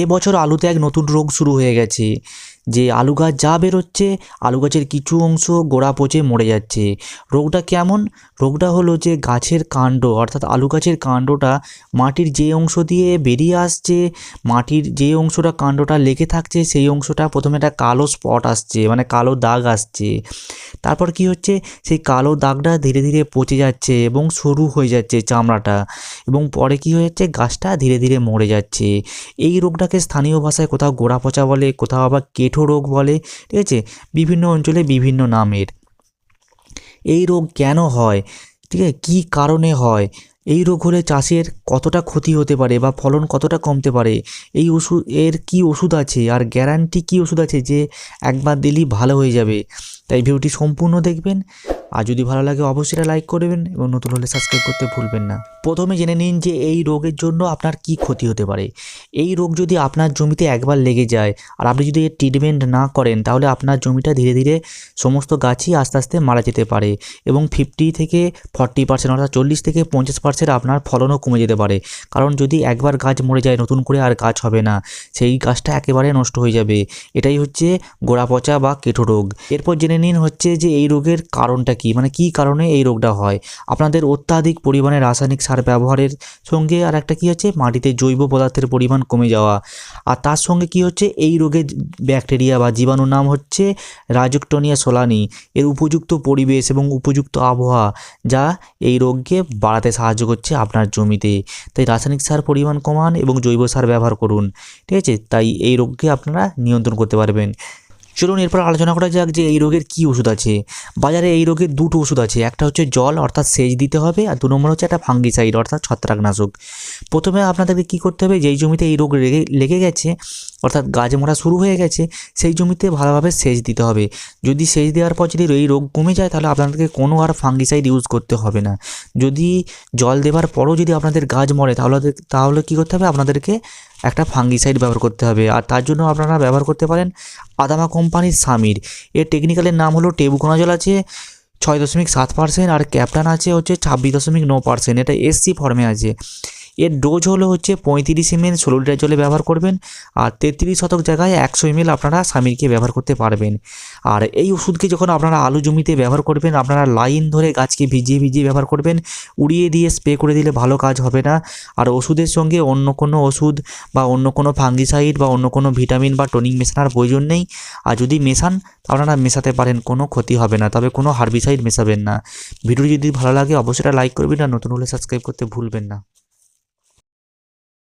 এবছর আলুতে এক নতুন রোগ শুরু হয়ে গেছে। যে আলু গাছ যা বেরোচ্ছে, আলু গাছের কিছু অংশ গোড়া পচে মরে যাচ্ছে। রোগটা কেমন? রোগটা হলো যে গাছের কাণ্ড, অর্থাৎ আলু গাছের কাণ্ডটা মাটির যে অংশ দিয়ে বেরিয়ে আসছে, মাটির যে অংশটা কাণ্ডটা লেগে থাকছে, সেই অংশটা প্রথমে একটা কালো স্পট আসছে মানে কালো দাগ আসছে। তারপর কি হচ্ছে? সেই কালো দাগটা ধীরে ধীরে পচে যাচ্ছে এবং সরু হয়ে যাচ্ছে চামড়াটা এবং পরে কি হয়ে যাচ্ছে? গাছটা ধীরে ধীরে মরে যাচ্ছে। এই রোগটাকে স্থানীয় ভাষায় কোথাও গোড়া পচা বলে, কোথাও আবার কেঠো রোগ বলে, ঠিক আছে? বিভিন্ন অঞ্চলে বিভিন্ন নামের। এই রোগ কেন হয়? ঠিক আছে? কী কারণে হয়? এই রোগ হলে চাষের কতটা ক্ষতি হতে পারে বা ফলন কতটা কমতে পারে? এই ওষুধ এর কী ওষুধ আছে? আর গ্যারান্টি কী ওষুধ আছে যে একবার দিলেই ভালো হয়ে যাবে? তাই ভিডিওটি সম্পূর্ণ দেখবেন। আর যদি ভালো লাগে অবশ্যই লাইক করবেন এবং নতুন হলে সাবস্ক্রাইব করতে ভুলবেন না। প্রথমে জেনে নিন যে এই রোগের জন্য আপনার কি ক্ষতি হতে পারে। এই রোগ যদি আপনার জমিতে একবার লেগে যায় আর আপনি যদি এর ট্রিটমেন্ট না করেন, তাহলে আপনার জমিটা ধীরে ধীরে সমস্ত গাছই আস্তে আস্তে মারা যেতে পারে এবং ফিফটি থেকে ফর্টি পার্সেন্ট অর্থাৎ চল্লিশ থেকে পঞ্চাশ পার্সেন্ট আপনার ফলনও কমে যেতে পারে। কারণ যদি একবার গাছ মরে যায়, নতুন করে আর গাছ হবে না, সেই গাছটা একেবারে নষ্ট হয়ে যাবে। এটাই হচ্ছে গোড়া পচা বা কেঠো রোগ। এরপর জেনে নিন হচ্ছে যে এই রোগের কারণটা কি। মানে কি কারণে এই রোগটা হয়? আপনাদের অত্যাধিক পরিমাণে রাসায়নিক সার ব্যবহারের সঙ্গে আর একটা কি হচ্ছে? মাটিতে জৈব পদার্থের পরিমাণ কমে যাওয়া। আর তার সঙ্গে কি হচ্ছে? এই রোগের ব্যাকটেরিয়া বা জীবাণুর নাম হচ্ছে রাজুকটনিয়া সোলানি। এর উপযুক্ত পরিবেশ এবং উপযুক্ত আবহাওয়া যা এই রোগকে বাড়াতে সাহায্য করছে আপনার জমিতে। তাই রাসায়নিক সার পরিমাণ কমান এবং জৈব সার ব্যবহার করুন। ঠিক আছে? তাই এই রোগকে আপনারা নিয়ন্ত্রণ করতে পারবেন। চলুন এরপর আলোচনা করা যাক যে এই রোগের কী ওষুধ আছে। বাজারে এই রোগের দুটো ওষুধ আছে, একটা হচ্ছে জল, অর্থাৎ সেচ দিতে হবে, আর দু নম্বর হচ্ছে একটা ফাঙ্গিসাইড অর্থাৎ ছত্রাকনাশক। প্রথমে আপনাদেরকে কী করতে হবে, যেই জমিতে এই রোগ লেগে লেগে গেছে, অর্থাৎ গাছ মরা শুরু হয়ে গেছে, সেই জমিতে ভালোভাবে সেচ দিতে হবে। যদি সেচ দেওয়ার পর যদি এই রোগ কমে যায়, তাহলে আপনাদেরকে কোনো আর ফাঙ্গিসাইড ইউজ করতে হবে না। যদি জল দেওয়ার পরও যদি আপনাদের গাছ মরে, তাহলে তাহলে কী করতে হবে, আপনাদেরকে একটা ফাঙ্গিসাইড ব্যবহার করতে হবে। আর তার জন্য আপনারা ব্যবহার করতে পারেন আদামা কোম্পানির সামির এর টেকনিক্যালের নাম হলো টেবুকোনাজল আছে, ছয় দশমিক সাত পার্সেন্ট আর ক্যাপটান আছে হচ্ছে ছাব্বিশ দশমিক ন পার্সেন্ট এটা এসসি ফর্মে আছে। এর ডোজ হলো হচ্ছে পঁয়ত্রিশ এমএল ষোলো লিটার জলে ব্যবহার করবেন আর তেত্রিশ শতক জায়গায় একশো এমএল আপনারা সামিরকে ব্যবহার করতে পারবেন। আর এই ওষুধকে যখন আপনারা আলু জমিতে ব্যবহার করবেন, আপনারা লাইন ধরে গাছকে ভিজিয়ে ভিজিয়ে ব্যবহার করবেন, উড়িয়ে দিয়ে স্প্রে করে দিলে ভালো কাজ হবে না। আর ওষুধের সঙ্গে অন্য কোনো ওষুধ বা অন্য কোনো ফাঙ্গিসাইড বা অন্য কোনো ভিটামিন বা টনিক মেশানোর প্রয়োজন নেই। আর যদি মেশান আপনারা মেশাতে পারেন, কোনো ক্ষতি হবে না, তবে কোনো হার্বিসাইড মেশাবেন না। ভিডিও যদি ভালো লাগে, অবশ্যই লাইক করবেন আর নতুন হলে সাবস্ক্রাইব করতে ভুলবেন না।